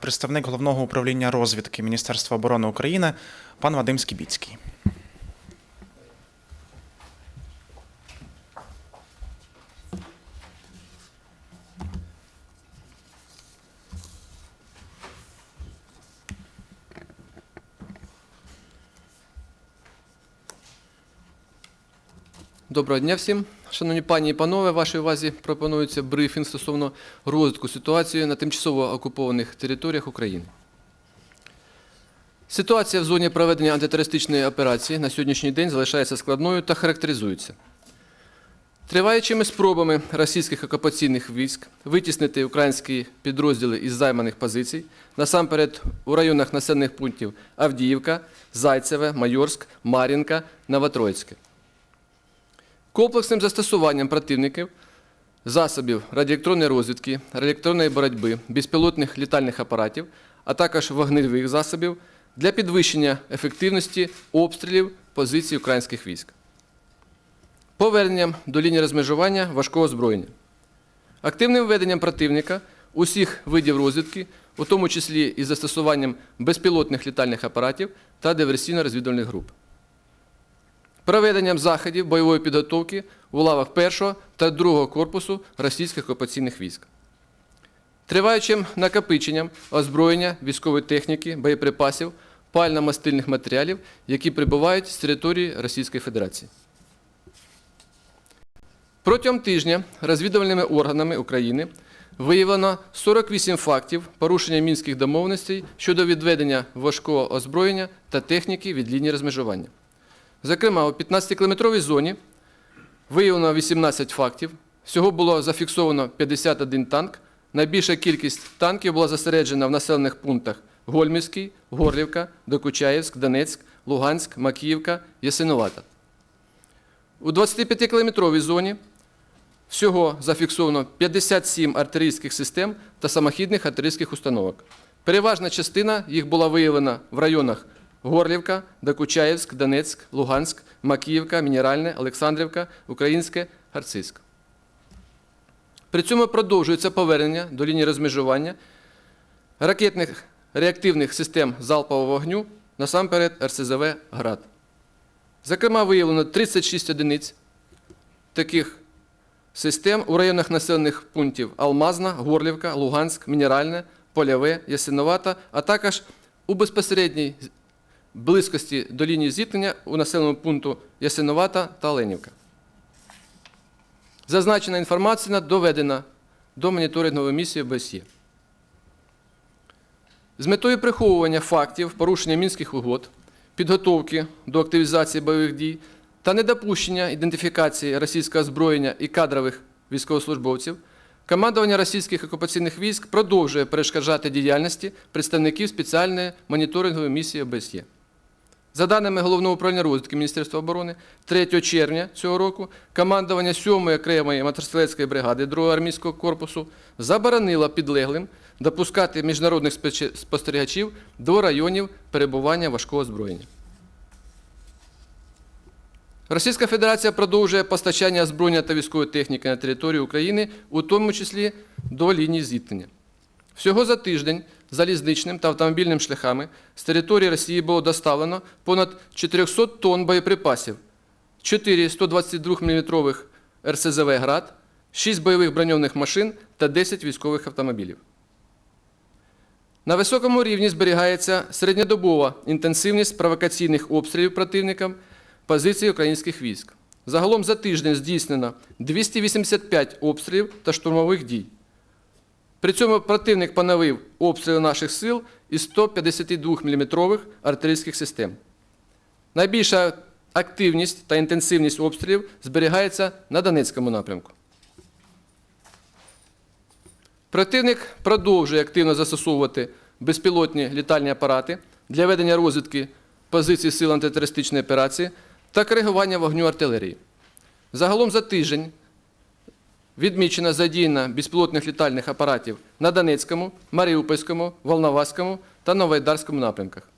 представник головного управління розвідки Міністерства оборони України пан Вадим Скібіцький. Доброго дня всім. Шановні пані і панове, вашій увазі пропонується брифінг стосовно розвитку ситуації на тимчасово окупованих територіях України. Ситуація в зоні проведення антитерористичної операції на сьогоднішній день залишається складною та характеризується триваючими спробами російських окупаційних військ витіснити українські підрозділи із займаних позицій, насамперед у районах населених пунктів Авдіївка, Зайцеве, Майорськ, Мар'їнка, Новотроїцьке комплексним застосуванням противників засобів радіоелектронної розвідки, радіоелектронної боротьби, безпілотних літальних апаратів, а також вогневих засобів для підвищення ефективності обстрілів позицій українських військ. Поверненням до лінії розмежування важкого озброєння. Активним введенням противника усіх видів розвідки, у тому числі із застосуванням безпілотних літальних апаратів та диверсійно-розвідувальних груп проведенням заходів бойової підготовки у лавах 1 та 2 корпусу російських окупаційних військ, триваючим накопиченням озброєння, військової техніки, боєприпасів, пально-мастильних матеріалів, які прибувають з території Російської Федерації. Протягом тижня розвідувальними органами України виявлено 48 фактів порушення мінських домовленостей щодо відведення важкого озброєння та техніки від лінії розмежування. Зокрема, у 15-кілометровій зоні виявлено 18 фактів. Всього було зафіксовано 51 танк. Найбільша кількість танків була зосереджена в населених пунктах Гольмівський, Горлівка, Докучаєвськ, Донецьк, Луганськ, Макіївка, Ясиновата. У 25-кілометровій зоні всього зафіксовано 57 артилерійських систем та самохідних артилерійських установок. Переважна частина їх була виявлена в районах Горлівка, Докучаєвськ, Донецьк, Луганськ, Макіївка, Мінеральне, Олександрівка, Українське, Харцизьк. При цьому продовжується повернення до лінії розмежування ракетних реактивних систем залпового вогню, насамперед РСЗВ «Град». Зокрема, виявлено 36 одиниць таких систем у районах населених пунктів Алмазна, Горлівка, Луганськ, Мінеральне, Польове, Ясиновата, а також у безпосередній близькості до лінії зіткнення у населеному пункту Ясиновата та Оленівка. Зазначена інформація доведена до моніторингової місії ОБСЄ. З метою приховування фактів порушення мінських угод, підготовки до активізації бойових дій та недопущення ідентифікації російського озброєння і кадрових військовослужбовців, командування російських окупаційних військ продовжує перешкоджати діяльності представників спеціальної моніторингової місії ОБСЄ. За даними Головного управління розвідки Міністерства оборони, 3 червня цього року командування 7-ї окремої мотострілецької бригади 2-го армійського корпусу заборонило підлеглим допускати міжнародних спостерігачів до районів перебування важкого озброєння. Російська Федерація продовжує постачання озброєння та військової техніки на територію України, у тому числі до лінії зіткнення. Всього за тиждень залізничним та автомобільним шляхами з території Росії було доставлено понад 400 тонн боєприпасів, 4 122 мм РСЗВ «Град», 6 бойових броньованих машин та 10 військових автомобілів. На високому рівні зберігається середньодобова інтенсивність провокаційних обстрілів противникам позицій українських військ. Загалом за тиждень здійснено 285 обстрілів та штурмових дій. При цьому противник поновив обстріли наших сил із 152 мм артилерійських систем. Найбільша активність та інтенсивність обстрілів зберігається на Донецькому напрямку. Противник продовжує активно застосовувати безпілотні літальні апарати для ведення розвідки позицій сил антитерористичної операції та коригування вогню артилерії. Загалом за тиждень відмічено задіяння безпілотних літальних апаратів на Донецькому, Маріупольському, Волноваському та Новоайдарському напрямках.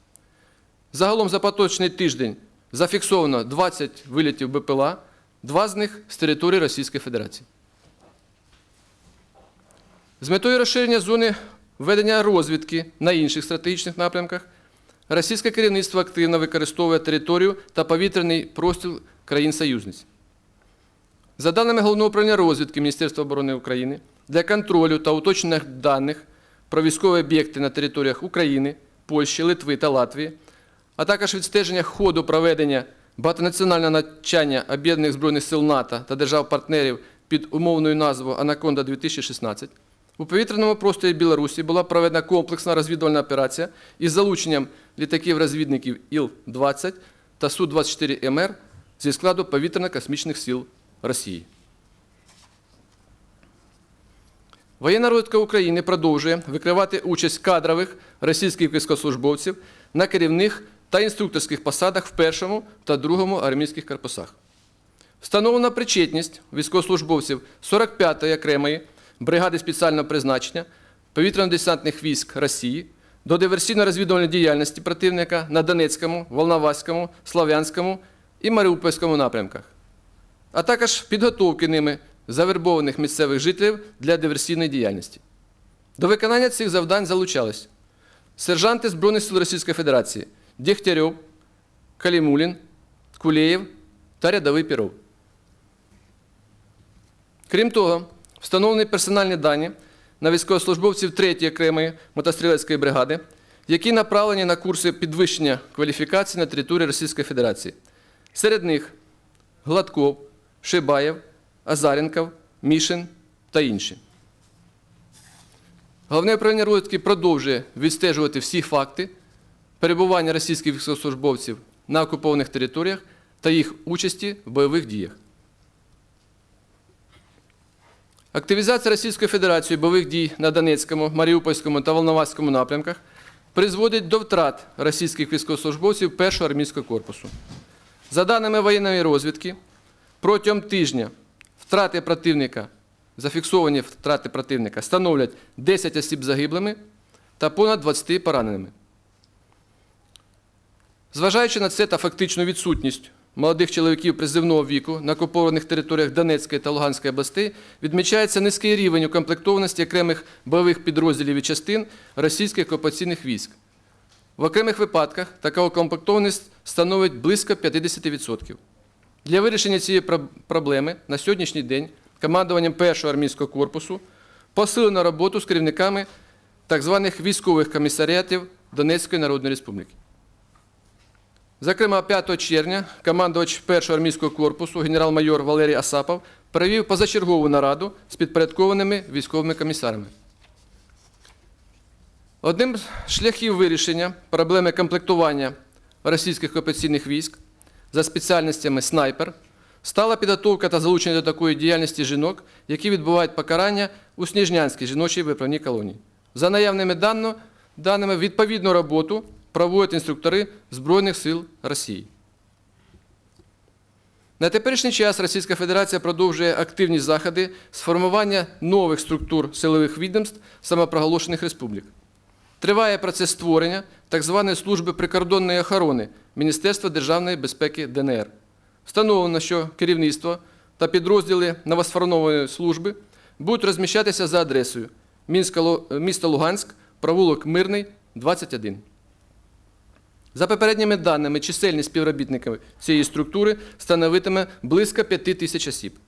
Загалом за поточний тиждень зафіксовано 20 вилітів БПЛА, два з них з території Російської Федерації. З метою розширення зони ведення розвідки на інших стратегічних напрямках, російське керівництво активно використовує територію та повітряний простір країн-союзниць. За даними Головного управління розвідки Міністерства оборони України, для контролю та уточнення даних про військові об'єкти на територіях України, Польщі, Литви та Латвії, а також відстеження ходу проведення багатонаціонального навчання об'єднаних збройних сил НАТО та держав-партнерів під умовною назвою Анаконда 2016 у повітряному просторі Білорусі була проведена комплексна розвідувальна операція із залученням літаків-розвідників Іл-20 та Су-24МР зі складу повітряно-космічних сил Росії. Воєнна розвідка України продовжує викривати участь кадрових російських військовослужбовців на керівних та інструкторських посадах в першому та другому армійських корпусах. Встановлена причетність військовослужбовців 45-ї окремої бригади спеціального призначення повітряно-десантних військ Росії до диверсійно-розвідувальної діяльності противника на Донецькому, Волноваському, Слав'янському і Маріупольському напрямках а також підготовки ними завербованих місцевих жителів для диверсійної діяльності. До виконання цих завдань залучались сержанти Збройних сил Російської Федерації Дєхтярьов, Калімулін, Кулєєв та рядовий Піров. Крім того, встановлені персональні дані на військовослужбовців 3-ї окремої мотострілецької бригади, які направлені на курси підвищення кваліфікації на території Російської Федерації. Серед них Гладков, Шибаєв, Азаренков, Мішин та інші. Головне управління розвідки продовжує відстежувати всі факти перебування російських військовослужбовців на окупованих територіях та їх участі в бойових діях. Активізація Російської Федерації бойових дій на Донецькому, Маріупольському та Волноваському напрямках призводить до втрат російських військовослужбовців першого армійського корпусу. За даними воєнної розвідки, протягом тижня втрати противника, зафіксовані втрати противника, становлять 10 осіб загиблими та понад 20 пораненими. Зважаючи на це та фактичну відсутність молодих чоловіків призивного віку на окупованих територіях Донецької та Луганської областей, відмічається низький рівень укомплектованості окремих бойових підрозділів і частин російських окупаційних військ. В окремих випадках така укомплектованість становить близько 50%. Для вирішення цієї проблеми на сьогоднішній день командуванням першого армійського корпусу посилено роботу з керівниками так званих військових комісаріатів Донецької Народної Республіки. Зокрема, 5 червня командувач першого армійського корпусу генерал-майор Валерій Асапов провів позачергову нараду з підпорядкованими військовими комісарами. Одним з шляхів вирішення проблеми комплектування російських окупаційних військ за спеціальностями снайпер стала підготовка та залучення до такої діяльності жінок, які відбувають покарання у Сніжнянській жіночій виправній колонії. За наявними даними, відповідну роботу проводять інструктори Збройних сил Росії. На теперішній час Російська Федерація продовжує активні заходи з формування нових структур силових відомств самопроголошених республік. Триває процес створення так званої служби прикордонної охорони Міністерства державної безпеки ДНР. Встановлено, що керівництво та підрозділи новосформованої служби будуть розміщатися за адресою місто Луганськ, провулок Мирний, 21. За попередніми даними, чисельність співробітників цієї структури становитиме близько 5 тисяч осіб.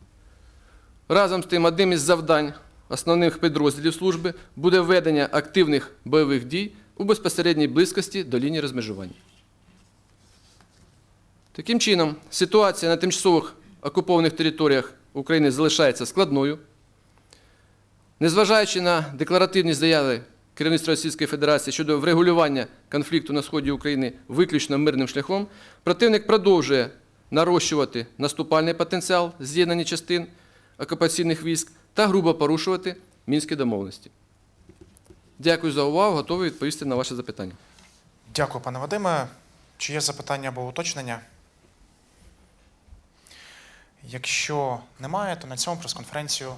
Разом з тим, одним із завдань основних підрозділів служби буде ведення активних бойових дій у безпосередній близькості до лінії розмежування. Таким чином, ситуація на тимчасових окупованих територіях України залишається складною. Незважаючи на декларативні заяви керівництва Російської Федерації щодо врегулювання конфлікту на сході України виключно мирним шляхом, противник продовжує нарощувати наступальний потенціал з'єднані частин окупаційних військ та грубо порушувати мінські домовленості. Дякую за увагу, готовий відповісти на ваше запитання. Дякую, пане Вадиме. Чи є запитання або уточнення? Якщо немає, то на цьому прес-конференцію